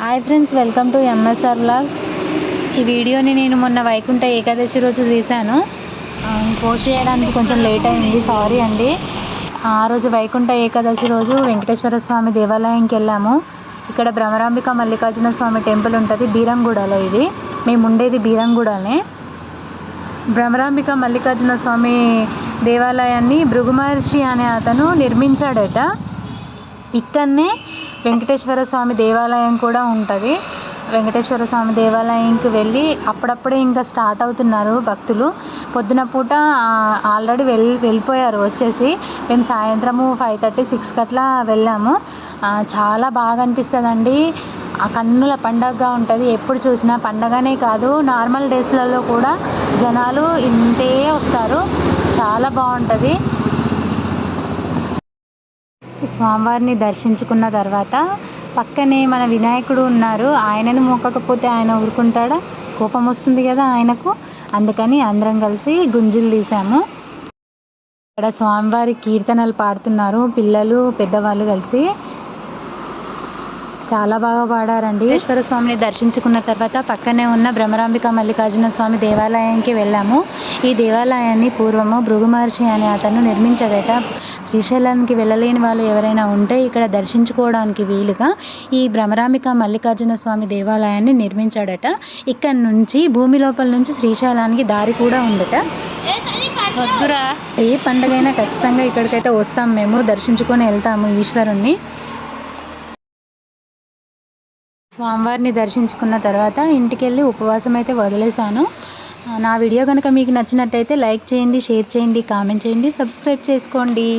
Hi friends welcome to MSR blogs ఈ వీడియోని నేను మొన్న వైకుంఠ ఏకాదశి రోజు తీశాను. పోస్ట్ చేయడానికి కొంచెం లేట్ అయింది సారీ అండి. ఆ రోజు వైకుంఠ ఏకాదశి రోజు వెంకటేశ్వర స్వామి దేవాలయంకి వెళ్ళాము. ఇక్కడ భ్రమరాంబిక మల్లికార్జున స్వామి టెంపుల్ ఉంటుంది బీరంగూడలో ఇది. మేము ఉండేది బీరంగూడనే. భ్రమరాంబిక మల్లికార్జున స్వామి దేవాలయాన్ని భృగు మహర్షి అనే అతను నిర్మించాడట. ఇక్కడనే వెంకటేశ్వర స్వామి దేవాలయం కూడా ఉంటుంది. వెంకటేశ్వర స్వామి దేవాలయంకి వెళ్ళి అప్పుడప్పుడే ఇంకా స్టార్ట్ అవుతున్నారు భక్తులు. పొద్దున పూట ఆల్రెడీ వెళ్ళి వెళ్ళిపోయారు వచ్చేసి. మేము సాయంత్రము ఫైవ్ థర్టీ సిక్స్కి అట్లా వెళ్ళాము. చాలా బాగా అనిపిస్తుందండి. ఆ కన్నుల పండగగా ఉంటుంది. ఎప్పుడు చూసినా పండగనే కాదు నార్మల్ డేస్లలో కూడా జనాలు ఇంతే వస్తారు. చాలా బాగుంటుంది. స్వామివారిని దర్శించుకున్న తర్వాత పక్కనే మన వినాయకుడు ఉన్నారు. ఆయనను మోకకపోతే ఆయన ఊరుకుంటాడా? కోపం వస్తుంది కదా ఆయనకు. అందుకని అందరం కలిసి గుంజులు తీసాము ఇక్కడ స్వామివారి కీర్తనలు పాడుతున్నారు. పిల్లలు పెద్దవాళ్ళు కలిసి చాలా బాగా పాడారండి. ఈశ్వర స్వామిని దర్శించుకున్న తర్వాత పక్కనే ఉన్న భ్రమరాంబిక మల్లికార్జున స్వామి దేవాలయానికి వెళ్ళాము. ఈ దేవాలయాన్ని పూర్వము భృగు మహర్షి అనే అతను నిర్మించాడట శ్రీశైలానికి వెళ్ళలేని వాళ్ళు ఎవరైనా ఉంటే ఇక్కడ దర్శించుకోవడానికి వీలుగా ఈ భ్రమరాంబిక మల్లికార్జున స్వామి దేవాలయాన్ని నిర్మించాడట. ఇక్కడ నుంచి భూమి లోపల నుంచి శ్రీశైలానికి దారి కూడా ఉందట. వద్దురా. ఏ పండగైనా ఖచ్చితంగా ఇక్కడికైతే వస్తాం మేము దర్శించుకొని వెళ్తాము ఈశ్వరుణ్ణి. స్వామివారిని దర్శించుకున్న తర్వాత ఇంటికి వెళ్ళి ఉపవాసం అయితే వదిలేశాను. నా వీడియో కనుక మీకు నచ్చినట్టయితే లైక్ చేయండి షేర్ చేయండి కామెంట్ చేయండి సబ్స్క్రైబ్ చేసుకోండి.